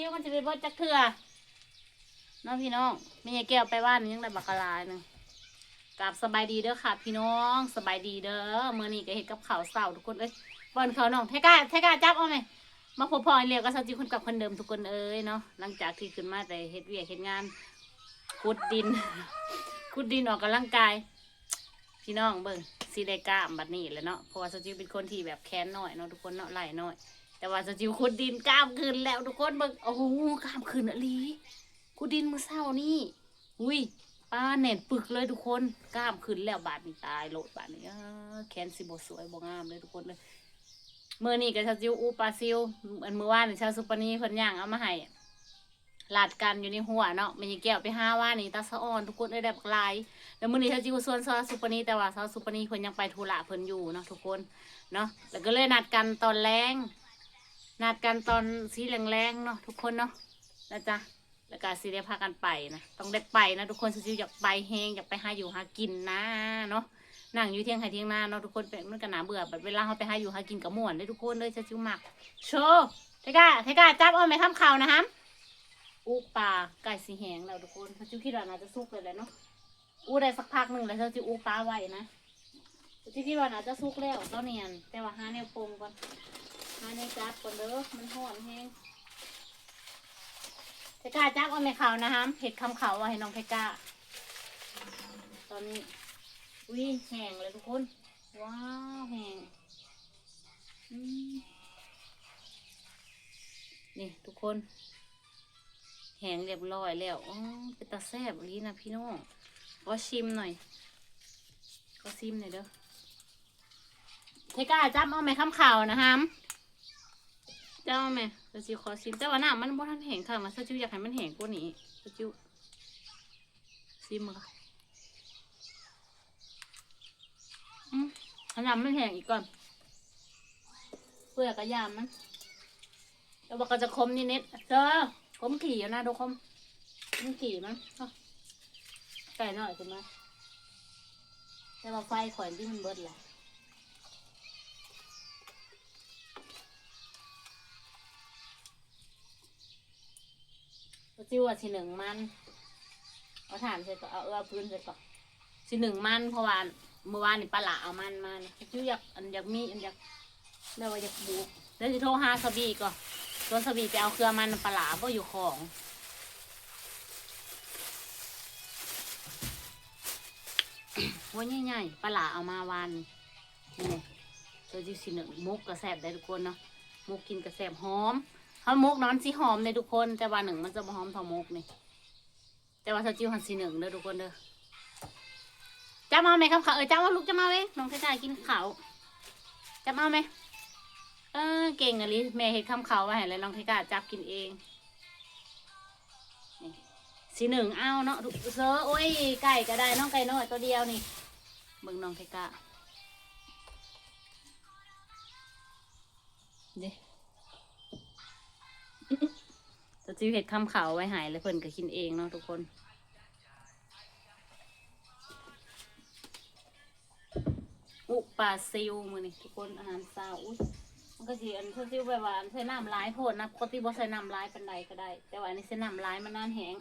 ซิวมันจะไปเบิดจักเถื่อเน้องพี่น้องไม่ใช่แก้วไปบ้านยังได้บักกะลายหนึ่งกราบสบายดีเด้อค่ะ พี่น้องสบายดีเด้อเมื่อนี้ก็เห็ดกับข้าวเสาทุกคนเอ้ยบอลเขาน้องเทก้าเทก้าจับเอาไหมมาพบพอเรียกก็สจิคนกับคนเดิมทุกคนเอ้ยเนาะหลังจากที่ขึ้นมาแต่เฮ็ดเวียกเฮ็ดงานขุดดิน ขุดดินออกกำลังกาย พี่น้องเบิ่งสีได้กล้ามบัดนี้แหล้วเนาะเพราะว่าสจิเป็นคนที่แบบแค้นน้อยเนาะทุกคนเนาะไหล่น้อย แต่ว่าสจิวขุดดินกล้ามขึ้นแล้วทุกคนเบิ่งโอ้โหกล้ามขึ้นอะลีขุดดินมือเศร้านี่อุ้ยป้าเน็ตปึกเลยทุกคนกล้ามขึ้นแล้วบาดนี้ตายโลดบาดนี้แขนสิบสวยบ่งามเลยทุกคนเลยเมื่อนี้กับชาวจิวอูปาซิวอันเมื่อวานชาวสุปนีเพิ่นย่างเอามาให้ลาดกันอยู่ในหัวเนาะมันยังแก้วไปห้าว่านี่ตาสะอ่อนทุกคนได้ได้บักหลายแล้วมื้อนี้ชาจิวส่วนซอสุปนีแต่ว่าซอสุปนีเพิ่นยังไปธุระเพิ่นอยู่เนาะทุกคนเนาะแล้วก็เลยนัดกันตอนแรง นัดกันตอนสีแรงๆเนาะทุกคนเนาะนะจ๊ะแล้วก็สิได้พากันไปนะต้องได้ไปนะทุกคนชาวจิวอยากไปแฮงอยากไปหาอยู่หากินนะเนาะนั่งอยู่เที่ยงไห้เที่ยงหน้าเนาะทุกคนเป็นมันก็น่าเบื่อแบบเวลาเขาไปหาอยู่หากินกับม่วนเลยทุกคนเลยชิวมักโชว์เทก้าเทก้าจับเอาไหมข้ามข่าวนะฮะอุกปลาไก่สีแหงแล้วทุกคนชิวคิดว่าน่าจะสุกเลยแหละเนาะอู้ได้สักพักหนึ่งแล้วเธอจะอู้ปลาไว้นะที่คิดว่าน่าจะสุกแล้วตอนเนียนแต่ว่าหาแนวปงก่อน หาแนจับก่อนเด้อมันห่อนแห้งเพกาจับเอาไม่ขาวนะฮะเห็ดคำขาวไว้ให้น้องเพกาตอนนี้อุ้ยแห้งเลยทุกคน ว้าวแห้งนี่ทุกคน แห้งเรียบร้อยแล้วอ๋อเป็นตาแซ่บลีนะพี่น้องขอชิมหน่อยขอชิมหน่อยเด้อเทก้าจับเอาไหมข้ามข่าวนะฮัม จับเอาไหมสจิวขอชิมแต่ว่าน้ำมันบ่ทันแห้งค่ะมาสจิวอยากให้มันแห้งกว่านี้สจิวชิมมาค่ะอืมน้ำมันแห้งอีกก่อนเพื่อกระยามมันแล้วบอกก็จะคมนิดนิดๆเด้อผมขี่อยู่นะทุกคนผมขี่มันเอาไก่หน่อยขึ้นมแต่ว่าไฟข่อยที่มันเบิดแหละ จิ้วอะสีหนึ่งมันเอาถ่านใส่ก่อนเอาเอาพื้นใส่ก่อนสีหนึ่งมันเพราะว่าเมื่อวานนี่ปลาหลาเอามันมานะจิ้วอยากอันอยากมีอันอยากแม่ว่าอยากบูแล้วจะโทรหาสบีก่อนตัวสวีไปเอาเครือมันปลาหลาบ่อยู่ของวันใหญ่ๆปลาหลาเอามาวานนี่ตัวที่สิหนึ่งมุกกระแสบได้ทุกคนเนาะมุกกินกระแสบหอม เขามุกนาะมันสีหอมในทุกคน แต่ว่าหนึ่งมันจะบ่หอมเท่ามุกนี่แต่ว่าเธอจิ้วหันสีหนึ่งเด้อทุกคนเด้อจะมาไหมครับเขาเออจะมาลูกจะมาไหมน้องกระจายกินข้าวจะมาไหมเออเก่งอะลิแม่เห็ดคำเขาไว้ให้แล้วน้องไทกาจับกินเองสีหนึ่งเอาเนาะเซอโอ้ยไก่ก็ได้น้องไก่น้อยตัวเดียวนี่เบิ่งน้องไทกาเด้ ตัวจิวเห็ดคำเขาไว้หายแล้วเพิ่นก็กินเองเนาะทุกคนอุปลาซิวมือนี่ทุกคนอาหารเช้าอุ้ยมันก็สิอันเพื่อซิวแบบว่านใส่น้ำลายโพดนะปกติบ่ใส่น้ำลายเป็นใดก็ได้ แต่ว่าอันนี้ใส่น้ำลายมันนานแห้ง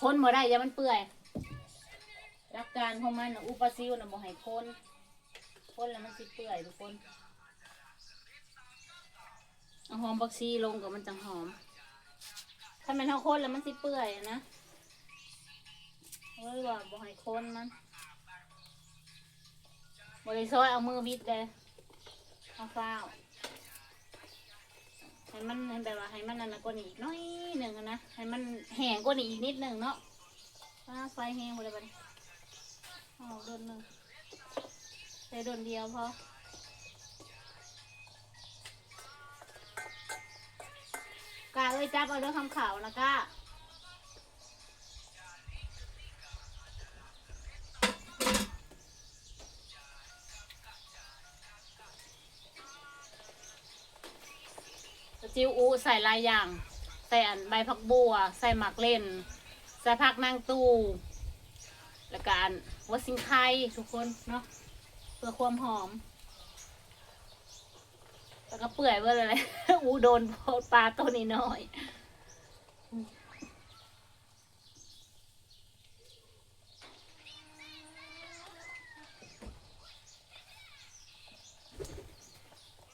คนบ่ได้อย่ามันเปื่อยรักการของมันนะอุปลาซิวนะบ่ให้คนคนแล้วมันสิเปื่อยทุกคน เอาหอมบักซีลงกับมันจังหอม ถ้ามันเท่าคนแล้วมันสิเปื่อยนะเฮ้ยว่าบ่ให้คนมันบริซอยเอามือบิดเลยเอาฟ้าวให้มันให้แบบว่าให้มันนั่นนะกว่านี้อีกน้อยหนึ่งนะให้มันแห้งกว่านี้อีกนิดหนึ่งเนาะฟ้าไฟแห้งหมดเลยบัดนี้เอาโดนหนึ่งใส่โดนเดียวพอ จับเอาเรื่องคำข่าวนะก้าจิ้วอูใส่หลายอย่าง ใส่อันใบผักบัว ใส่หมักเล่น ใส่ผักนางตูแล้วก็อันวัสิงไข่ทุกคนเนาะเพื่อความหอม แล้วก็ก็เปื่อยเบิ่เลยอูโดนปลาตัวนี้น้อย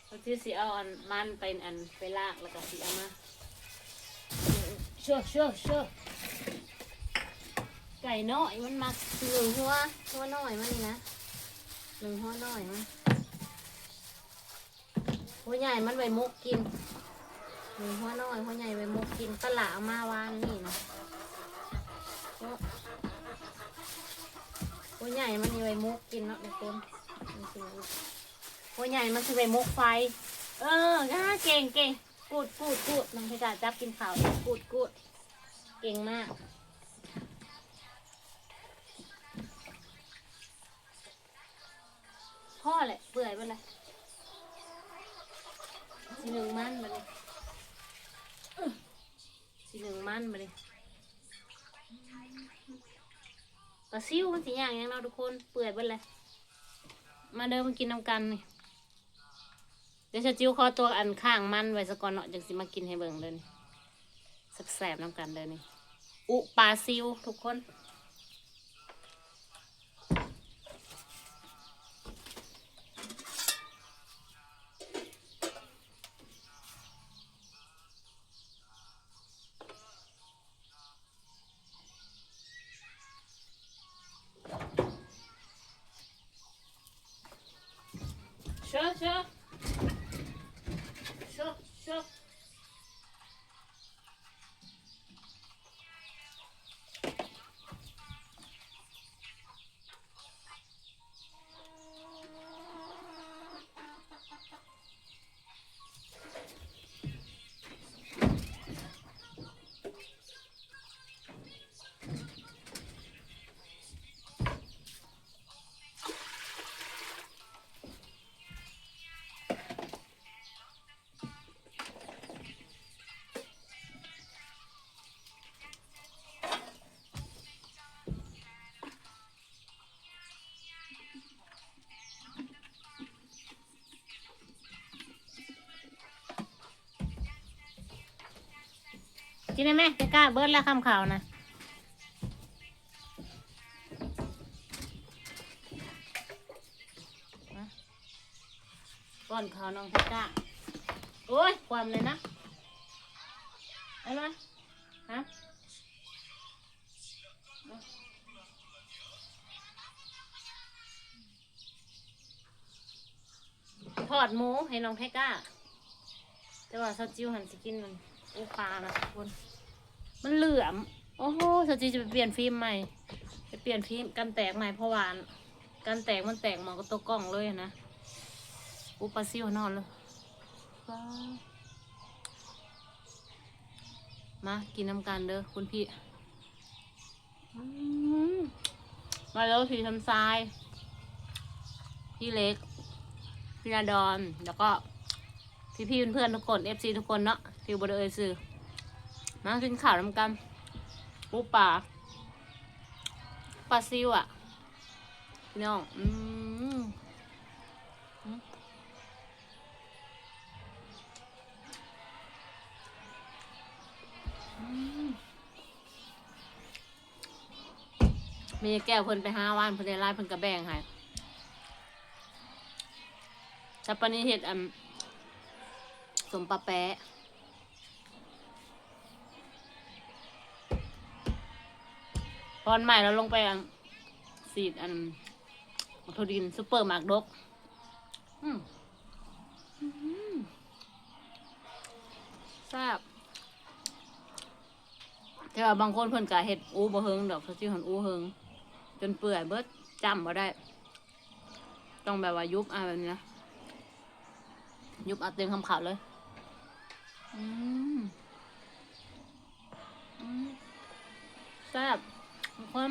เราที่สิเอาอันมันเป็นอันไปลากแล้วก็สิเอามาเชื่อเชื่อเชื่อไก่น้อยมันมักหนึ่งหัวหัวน้อยมันนี่นะหนึ่งหัวน้อยมัน หัวใหญ่มันไว้มุกกินหัวน้อยหัวใหญ่ไว้มุกกินตลาดเอามาวานนี่นะหัวใหญ่มันนี่ไว้มุกกินเนาะทุกคนหัวใหญ่มันสิไว้มุกไฟ เอออ่าเก่งเก่งกูดกูดกูดน้องพิการจับกินข้าวกูดกูดเก่งมากพ่อแหละเปื่อยไปเลย หนึ่งมันมาเลยสีหนึ่งมันมาเลยปลาซิวมันสีอย่างย่างเราทุกคนเปื่อยเบิดเลยมาเดินมากินน้ำกันนี่เดี๋ยวชาจิ้วขอตัวอันข้างมันไว้สก่อนเนาะจังสิมากินให้เบิ่งเลยแสบๆน้ำกันเลยนี่อุปลาซิวทุกคน Sors, sors. Sors, sors. กินได้ไหมจะกล้าเบิร์ดแล้วคำข่าวนะมาป้อนข่าวน้องจะกล้าโอ้ย ความเลยนะเอาไหมฮะทอดหมูให้น้องไทก้าแต่ว่าซาจิวหันสกินมัน อูปลานะทุกคน มันเหลื่อม โอ้โหซาจิวจะไปเปลี่ยนฟิล์มใหม่ ไปเปลี่ยนฟิล์มกันแตกใหม่เพราะว่ากันแตกมันแตกหมองกับตัวกล้องเลยนะอูปลาซิวนอนเลยมากินน้ำกันเด้อคุณพี่มมาแล้วพี่ทำทราย พี่เล็ก พี่นาดอน แล้วก็ พี่พี่เพื่อนๆทุกคนเอฟซีทุกคนเนาะที่บริเวณสื่อมากินข้าวน้ำกันปูป่าปลาซิวอะพี่น้องอืมมีแก้วเพิ่นไปห้าวันเพิ่นได้ไล่เพิ่นกระแบ่งให้จับปานนี้เห็ดอัน สมปลาแปะตอนใหม่เราลงไปอันสีดอันมัทดินซุปเปอร์มาร์กดกอืมอืมแซ่บแต่ว่าบางคนเพิ่นกะเห็ดอูบ่เฮิงดอกเขาชื่อหันอูเฮิงจนเปื่อยเบิดจำบ่ได้ ต้องแบบว่ายุบอะแบบนี้นะ ยุบเอาเต็มคำขาวเลย อืมอืมแซ่บทุกคน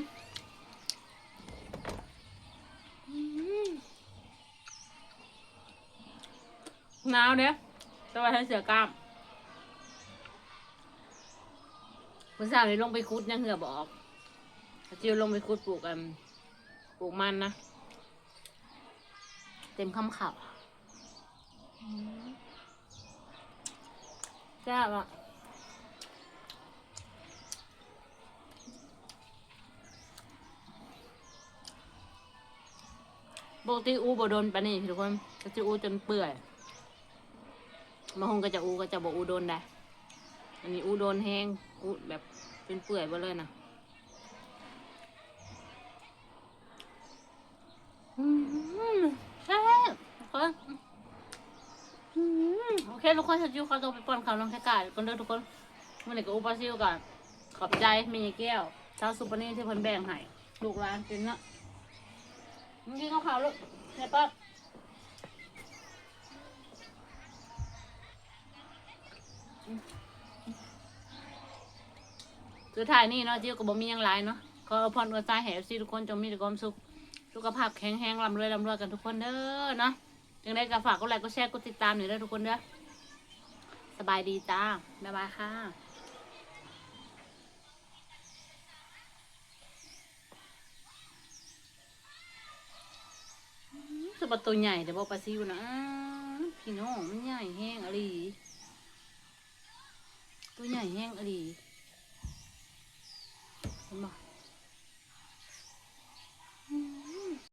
หนาวเด้อแต่ว่าฉันเสือกล้ามเมื่อเช้านี้ลงไปคุดยังเหือบออกจิวลงไปคุดปลูกกันปลูกมันนะ เต็มคำข่าวอืม แซ่บอะปกติอูบโดนปะนี่ทุกคนก็จะอูจนเปื่อยมาหงก็จะอูก็จะบอกอูโดนได้ อันนี้อูโดนแห้งอูแบบเป็นเปื่อยไปเลยนะอืมแซ่บทุกคน โอเคทุกคนฉันจิวเขาต้องไปป้อนข้าวน้องแค่กายก่อนเด้อทุกคนมื่อไหร่ก็อูปลาซิวก่อนขอบใจมีแก้วเจ้าซุปเปอร์นี่ที่เพิ่นแบ่งให้ลูกร้านกินเนะมึงกินข้าวขาวลูกเนี่ยป้าสุดท้ายนี่เนาะจิวก็บ่มียังหลายเนาะขออพรอวยใจให้ FC ทุกคนจงมีแต่ความสุขสุขภาพแข็งแรงร่ำรวยร่ำรวยกันทุกคนเด้อเนาะ ยังได้ก็ฝากกดไลค์กดแชร์กดติดตามหน่อยด้ทุกคนเด้อสบายดีจ้าบ๊ายบายค่ะสบัดตัวใหญ่แต่บอกปลาซิวนะพี่น้องมันใหญ่แห้งอะไรตัวใหญ่แห้งอะไรเห็นบ่